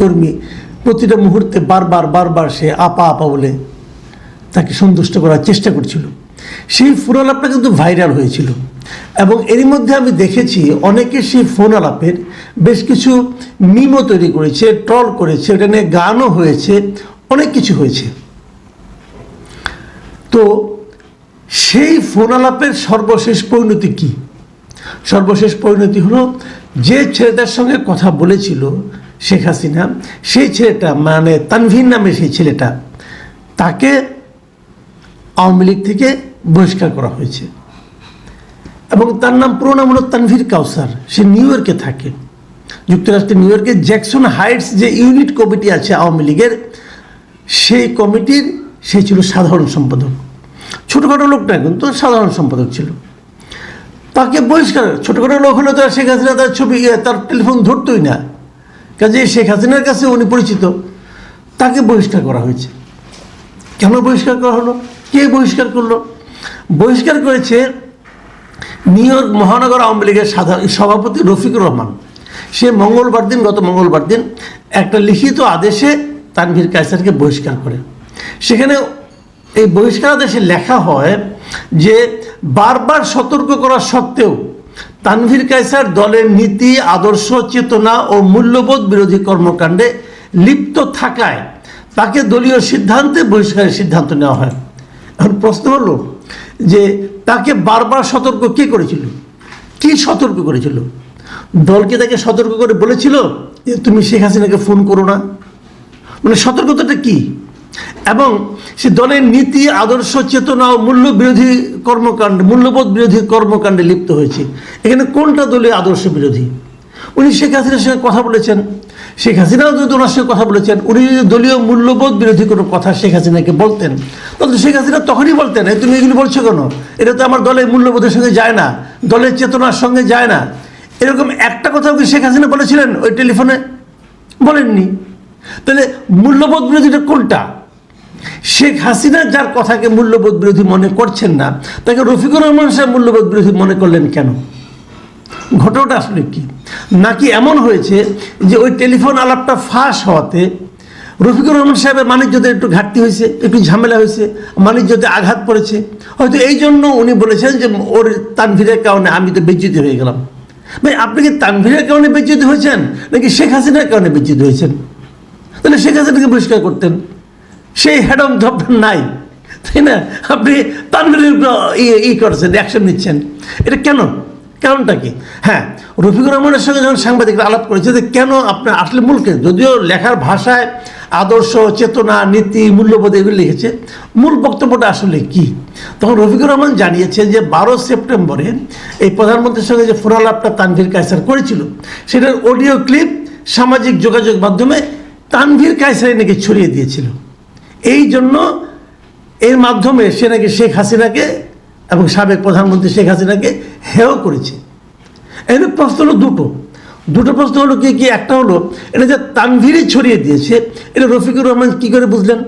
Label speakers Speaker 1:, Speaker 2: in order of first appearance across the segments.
Speaker 1: কর্মী প্রতিটা মুহূর্তে বারবার বারবার সে আপা আপা বলে তাকে সন্তুষ্ট করার চেষ্টা করছিল। সেই ফোন আলাপটা কিন্তু ভাইরাল হয়েছিল। এবং এরই মধ্যে আমি দেখেছি অনেকে সেই ফোন আলাপের বেশ কিছু মিমও তৈরি করেছে ট্রল করেছে, ওটা নিয়ে গানও হয়েছে, অনেক কিছু হয়েছে। তো সেই ফোন আলাপের সর্বশেষ পরিণতি কি? সর্বশেষ পরিণতি হলো যে ছেলেটার সঙ্গে কথা বলেছিল শেখ হাসিনা, সেই ছেলেটা মানে তানভীর নামে সেই ছেলেটা, তাকে আওয়ামী লীগ থেকে বহিষ্কার করা হয়েছে। এবং তার নাম, পুরো নাম হলো তানভীর কাউসার। সে নিউ ইয়র্কে থাকে। যুক্তরাষ্ট্রের নিউ ইয়র্কের জ্যাকসন হাইটস যে ইউনিট কমিটি আছে আওয়ামী লীগের, সেই কমিটির, সে ছিল সাধারণ সম্পাদক। ছোটোখাটো লোক না কিন্তু সাধারণ সম্পাদক ছিল। তাকে বহিষ্কার, ছোটোখাটো লোক হলে তো শেখ হাসিনা তার ছবি তার টেলিফোন ধরতই না। কাজে শেখ হাসিনার কাছে উনি পরিচিত। তাকে বহিষ্কার করা হয়েছে। কেন বহিষ্কার করা হলো? কে বহিষ্কার করল? বহিষ্কার করেছে নিউ ইয়র্ক মহানগর আওয়ামী লীগের সাধারণ সভাপতি রফিকুর রহমান। সে মঙ্গলবার দিন, গত মঙ্গলবার দিন একটা লিখিত আদেশে তানভীর কায়সারকে বহিষ্কার করে। সেখানে এই বহিষ্কার আদেশে লেখা হয় যে বারবার সতর্ক করা সত্ত্বেও তানভীর কায়সার দলের নীতি, আদর্শ, চেতনা ও মূল্যবোধ বিরোধী কর্মকাণ্ডে লিপ্ত থাকায় তাকে দলীয় সিদ্ধান্তে বহিষ্কারের সিদ্ধান্ত নেওয়া হয়। এখন প্রশ্ন হলো যে তাকে বারবার সতর্ক কে করেছিল? কি সতর্ক করেছিল? দলকে তাকে সতর্ক করে বলেছিল যে তুমি শেখ হাসিনাকে ফোন করো না? মানে সতর্কতাটা কি? এবং সে দলের নীতি, আদর্শ, চেতনা ও মূল্য বিরোধী কর্মকাণ্ড, মূল্যবোধ বিরোধী কর্মকাণ্ডে লিপ্ত হয়েছে। এখানে কোনটা দলীয় আদর্শ বিরোধী? উনি শেখ হাসিনার সঙ্গে কথা বলেছেন। শেখ হাসিনাও যদি ওনার সঙ্গে কথা বলেছেন, উনি যদি দলীয় মূল্যবোধ বিরোধী কোনো কথা শেখ হাসিনাকে বলতেন তাহলে শেখ হাসিনা তখনই বলতেন, "এই তুমি এগুলো বলছো কেন? এটা তো আমার দলের মূল্যবোধের সঙ্গে যায় না, দলের চেতনার সঙ্গে যায় না। এরকম একটা কথাও কি শেখ হাসিনা বলেছিলেন ওই টেলিফোনে? বলেননি। তাহলে মূল্যবোধ বিরোধীটা কোনটা? শেখ হাসিনা যার কথাকে মূল্যবোধ বিরোধী মনে করছেন না, তাকে রফিকুর রহমান সাহেব মূল্যবোধ বিরোধী মনে করলেন কেন? ঘটনাটা আসলে কি? নাকি এমন হয়েছে যে ওই টেলিফোন আলাপটা ফাঁস হওয়াতে রফিকুর রহমান সাহেবের বাণিজ্যদের একটু ঘাটতি হয়েছে, একটু ঝামেলা হয়েছে বাণিজ্যতে আঘাত পড়েছে? হয়তো এই জন্য উনি বলেছেন যে ওর তানভীরের কারণে আমি তো বেজ্জিত হয়ে গেলাম। ভাই, আপনি কি তানভীরের কারণে বেজ্জিত হয়েছেন নাকি শেখ হাসিনার কারণে বেজ্জিত হয়েছেন? তাহলে শেখ হাসিনাকে পরিষ্কার করতেন। সেই হ্যাডম তো নাই। তাই না? আপনি তানভীরের ই- করছেন অ্যাকশন নিচ্ছেন। এটা কেন? কারণটা কি? হ্যাঁ রফিকুর রহমানের সঙ্গে যখন সাংবাদিকরা আলাপ করেছে যে কেন আপনার আসলে মূলকে যদিও লেখার ভাষায় আদর্শ, চেতনা, নীতি, মূল্যবোধ এগুলো লিখেছে, মূল বক্তব্যটা আসলে কি? তখন রফিকুর রহমান জানিয়েছেন যে বারো সেপ্টেম্বরে এই প্রধানমন্ত্রীর সঙ্গে যে ফোন আলাপটা তানভীর কায়সার করেছিল, সেটার অডিও ক্লিপ সামাজিক যোগাযোগ মাধ্যমে তানভীর কায়সারি নাকি ছড়িয়ে দিয়েছিল। এই জন্য এর মাধ্যমে সে নাকি শেখ হাসিনাকে এবং সাবেক প্রধানমন্ত্রী শেখ হাসিনাকে হেয় করেছে। এর প্রশ্ন হলো দুটো। দুটো প্রশ্ন হলো কি কি? একটা হলো, এটা যে তানভীরই ছড়িয়ে দিয়েছে, এটা রফিকুর রহমান কি করে বুঝলেন?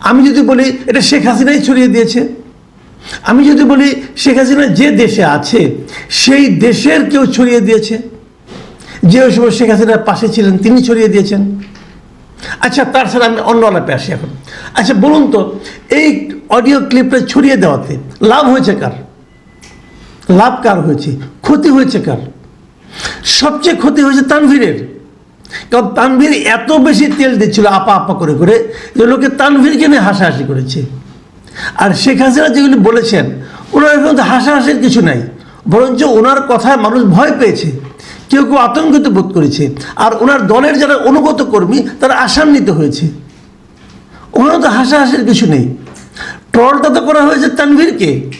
Speaker 1: আমি যদি বলি, এটা শেখ হাসিনাই ছড়িয়ে দিয়েছে। আমি যদি বলি, শেখ হাসিনা যে দেশে আছে, সেই দেশের কেউ ছড়িয়ে দিয়েছে। যে ওই সময় শেখ হাসিনার পাশে ছিলেন, তিনি ছড়িয়ে দিয়েছেন। আচ্ছা তার সাথে আমি অন্য আলাপে আসি এখন। আচ্ছা বলুন তো, এই অডিও ক্লিপটা ছড়িয়ে দেওয়াতে লাভ হয়েছে কার? লাভ কার হয়েছে? ক্ষতি হয়েছে কার? সবচেয়ে ক্ষতি হয়েছে তানভীরের। কারণ তানভীর এত বেশি তেল দিচ্ছিল আপা আপা করে করে, যে লোকে তানভীরকে নিয়ে হাসাহাসি করেছে। আর শেখ হাসিনা যেগুলি বলেছেন, ওনার কিন্তু হাসাহাসির কিছু নাই, বরঞ্চ ওনার কথায় মানুষ ভয় পেয়েছে। কেউ কেউ আতঙ্কিত বোধ করেছে। আর ওনার দলের যারা অনুগত কর্মী, তারা আশান্বিত হয়েছে। ওনার তো হাসাহাসির কিছু নেই। ট্রলটা তো করা হয়েছে তানভীরকে।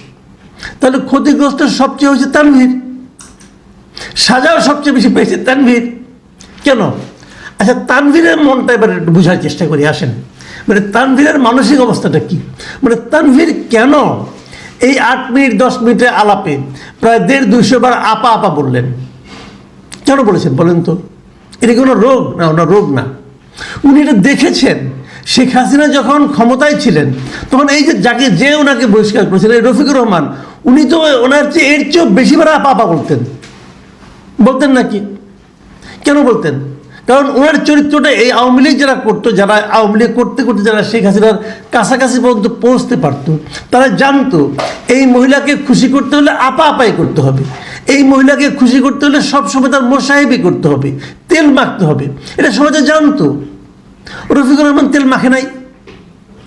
Speaker 1: তাহলে ক্ষতিগ্রস্ত সবচেয়ে হয়েছে তানভীর। সাজাও সবচেয়ে বেশি পেয়েছে তানভীর। কেন? আচ্ছা তানভীরের মনটা এবার একটু বোঝার চেষ্টা করি, আসেন। মানে তানভীরের মানসিক অবস্থাটা কি? মানে তানভীর কেন এই আট মিনিট, দশ মিনিটের আলাপে প্রায় দেড় দুইশো বার আপা আপা বললেন? কেন বলেছেন, বলেন তো, এটা কোনো রোগ? না ওনার রোগ না। উনি এটা দেখেছেন। শেখ হাসিনা যখন ক্ষমতায় ছিলেন, তখন এই যে যাকে যে ওনাকে বহিষ্কার করেছিলেন রফিকুর রহমান, উনি তো ওনার চেয়ে এর চেয়েও বেশিবার আপা আপা বলতেন। বলতেন নাকি? কেন বলতেন? কারণ ওনার চরিত্রটা এই আওয়ামী লীগ যারা করতো, যারা আওয়ামী লীগ করতে করতে যারা শেখ হাসিনার কাছাকাছি পর্যন্ত পৌঁছতে পারতো, তারা জানতো এই মহিলাকে খুশি করতে হলে আপা আপাই করতে হবে। এই মহিলাকে খুশি করতে হলে সবসময় তার মোসাহেবি করতে হবে, তেল মাখতে হবে। এটা সমাজে জানতো। রফিকুর রহমান তেল মাখে নাই।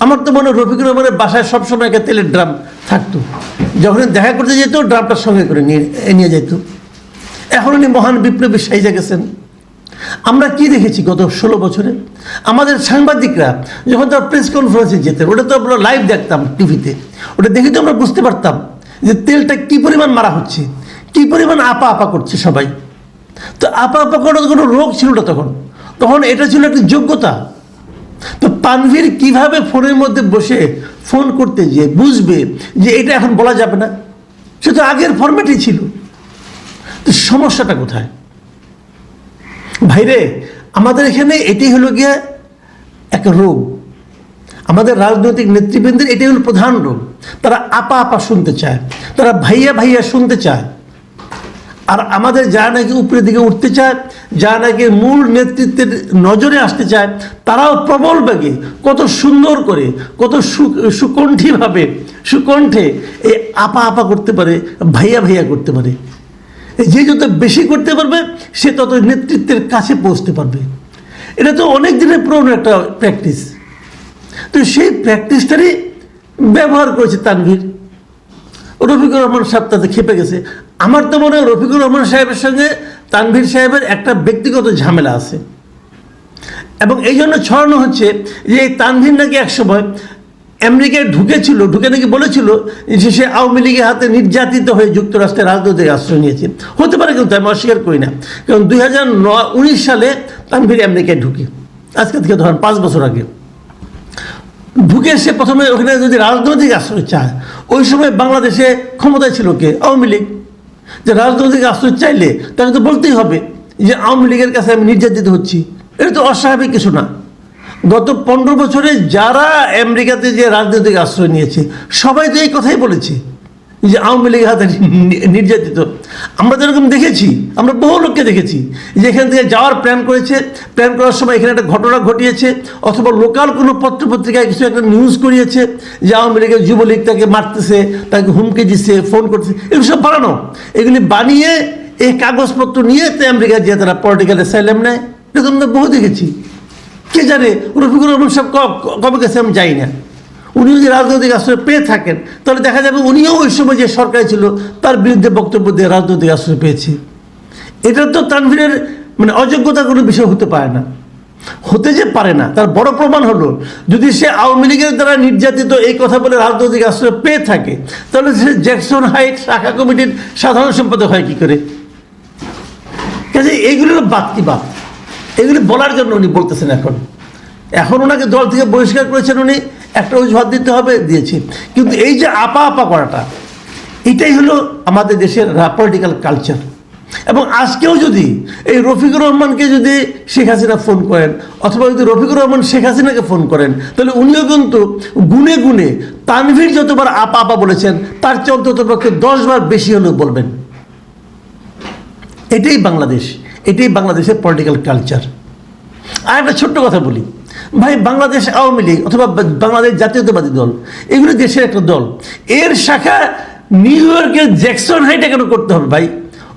Speaker 1: আমার তো মনে হয় রফিকুর রহমানের বাসায় সবসময় একটা তেলের ড্রাম থাকতো। যখন দেখা করতে যেত ড্রামটার সঙ্গে করে নিয়ে নিয়ে যেত। এখন উনি মহান বিপ্লবী সাইজা গেছেন। আমরা কি দেখেছি গত ষোলো বছরে? আমাদের সাংবাদিকরা যখন তারা প্রেস কনফারেন্সে যেতেন, ওটা তো আমরা লাইভ দেখতাম টিভিতে ওটা দেখে তো আমরা বুঝতে পারতাম যে তেলটা কি পরিমাণ মারা হচ্ছে। কি পরিমাণ আপা আপা করছে সবাই? তো আপা আপা করার কোনো রোগ ছিল না তখন। তখন এটা ছিল একটা যোগ্যতা। তো পানভীর কীভাবে ফোনের মধ্যে বসে ফোন করতে গিয়ে বুঝবে যে এটা এখন বলা যাবে না? সে তো আগের ফরম্যাটই ছিল। তো সমস্যাটা কোথায়? ভাইরে, আমাদের এখানে এটি হলো গিয়ে এক রোগ। আমাদের রাজনৈতিক নেতৃবৃন্দের এটাই হলো প্রধান রোগ। তারা আপা আপা শুনতে চায়। তারা ভাইয়া ভাইয়া শুনতে চায়। আর আমাদের যারা নাকি উপরের দিকে উঠতে চায়, যারা নাকি মূল নেতৃত্বের নজরে আসতে চায়, তারাও প্রবল বেগে, কত সুন্দর করে, কত সুকণ্ঠীভাবে, সুকণ্ঠে এই আপা আপা করতে পারে, ভাইয়া ভাইয়া করতে পারে। যে যত বেশি করতে পারবে, সে তত নেতৃত্বের কাছে পৌঁছতে পারবে। এটা তো অনেক দিনের পুরনো একটা প্র্যাকটিস তো সেই প্র্যাকটিসটারই ব্যবহার করেছে তানভীর। রফিকুর রহমান সাহেব তাতে খেপে গেছে। আমার তো মনে হয় রফিকুর রহমান সাহেবের সঙ্গে তানভীর সাহেবের একটা ব্যক্তিগত ঝামেলা আছে। এবং এই জন্য ছড়ানো হচ্ছে যে এই তানভীর নাকি একসময় আমেরিকায় ঢুকেছিল, ঢুকে নাকি বলেছিল যে সে আওয়ামী লীগের হাতে নির্যাতিত হয়ে যুক্তরাষ্ট্রের রাজনৈতিক আশ্রয় নিয়েছে। হতে পারে কিন্তু আমি অস্বীকার করি না। কারণ দুই হাজার উনিশ সালে তানভীর আমেরিকায় ঢুকে। আজকে থেকে ধরেন পাঁচ বছর আগে। ঢুকে সে প্রথমে ওখানে যদি রাজনৈতিক আশ্রয় চায়, ওই সময় বাংলাদেশে ক্ষমতায় ছিল কে? আওয়ামী লীগ। যে রাজনৈতিক আশ্রয় চাইলে তাকে তো বলতেই হবে যে আওয়ামী লীগের কাছে আমি নির্যাতিত হচ্ছি। এটা তো অস্বাভাবিক কিছু না। গত পনেরো বছরে যারা আমেরিকাতে যে রাজনৈতিক আশ্রয় নিয়েছে, সবাই তো এই কথাই বলেছে। যে আওয়ামী লীগের হাতে নির্যাতিত। আমরা তো এরকম দেখেছি, আমরা বহু লোককে দেখেছি, যে এখান থেকে যাওয়ার প্ল্যান করেছে প্ল্যান করার সময় এখানে একটা ঘটনা ঘটিয়েছে, অথবা লোকাল কোনো পত্র পত্রিকায় কিছু একটা নিউজ করিয়েছে, যে আওয়ামী লীগের যুবলীগ তাকে মারতেছে, তাকে হুমকি দিচ্ছে ফোন করছে এগুলো সব বানানো। এগুলি বানিয়ে এই কাগজপত্র নিয়ে তো আমেরিকায় যে তারা পলিটিক্যাল অ্যাসাইলাম নেয়। তো আমরা বহু দেখেছি। কে জানে, রফিকুর রহমান ক- কবে গেছে আমি যাই না। উনি যদি রাজনৈতিক আশ্রয় পেয়ে থাকেন, তাহলে দেখা যাবে উনিও ওই সময় যে সরকার ছিল, তার বিরুদ্ধে বক্তব্য দিয়ে রাজনৈতিক আশ্রয় পেয়েছে। এটা তো তানভীরের মানে অযোগ্যতা কোনো বিষয় হতে পারে না। হতে যে পারে না, তার বড় প্রমাণ হলো, যদি সে আওয়ামী লীগের দ্বারা নির্যাতিত এই কথা বলে রাজনৈতিক আশ্রয় পেয়ে থাকে, তাহলে সে জ্যাকসন হাইট শাখা কমিটির সাধারণ সম্পাদক হয় কি করে? কাজে এইগুলো বাদ? এগুলি বলার জন্য উনি বলতেছেন এখন। এখন ওনাকে দল থেকে বহিষ্কার করেছেন উনি একটা অজুহাত দিতে হবে, দিয়েছি। কিন্তু এই যে আপা আপা করাটা, এটাই হলো আমাদের দেশের পলিটিক্যাল কালচার এবং আজকেও যদি এই রফিকুর রহমানকে যদি শেখ হাসিনা ফোন করেন, অথবা যদি রফিকুর রহমান শেখ হাসিনাকে ফোন করেন, তাহলে উনিও কিন্তু গুনে গুনে তানভীর যতবার আপা আপা বলেছেন, তার চেয়ে অন্তত পক্ষে দশবার বেশি হলেও বলবেন। এটাই বাংলাদেশ, এটাই বাংলাদেশের পলিটিক্যাল কালচার আর একটা ছোট্ট কথা বলি। ভাই, বাংলাদেশ আওয়ামী লীগ অথবা বাংলাদেশ জাতীয়তাবাদী দল, এগুলো দেশের একটা দল। এর শাখা নিউ ইয়র্কের জ্যাকসন হাইটে কেন করতে হবে ভাই?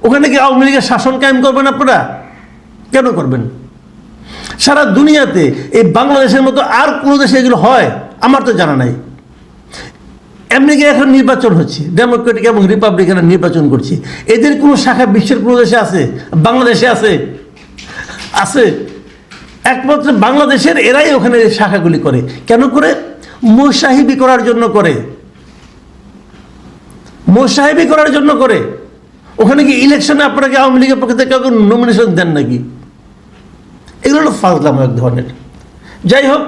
Speaker 1: ওখানে কি আওয়ামী লীগের শাসন কায়েম করবেন আপনারা? কেন করবেন? সারা দুনিয়াতে এই বাংলাদেশের মতো আর কোনো দেশে এগুলো হয়? আমার তো জানা নাই। আমেরিকা এখন নির্বাচন হচ্ছে, ডেমোক্রেটিক এবং রিপাবলিকানের নির্বাচন করছে। এদের কোনো শাখা বিশ্বের কোনো দেশে আছে? বাংলাদেশে আছে? আছে। একমাত্র বাংলাদেশের এরাই ওখানে শাখাগুলি করে। কেন করে? মোসাহিবি করার জন্য করে। মোসাহিবি করার জন্য করে। ওখানে কি ইলেকশনে আপনাকে আওয়ামী লীগের পক্ষ থেকে কাউকে নমিনেশন দেন নাকি? এগুলো হলো ফাজলাম এক ধরনের। যাই হোক,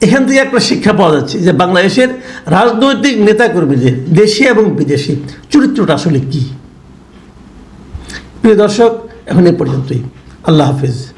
Speaker 1: এখান থেকে একটা শিক্ষা পাওয়া যাচ্ছে যে বাংলাদেশের রাজনৈতিক নেতাকর্মীদের, দেশি এবং বিদেশি চরিত্রটা আসলে কি? প্রিয় দর্শক, এখন এ পর্যন্তই। আল্লাহ হাফিজ।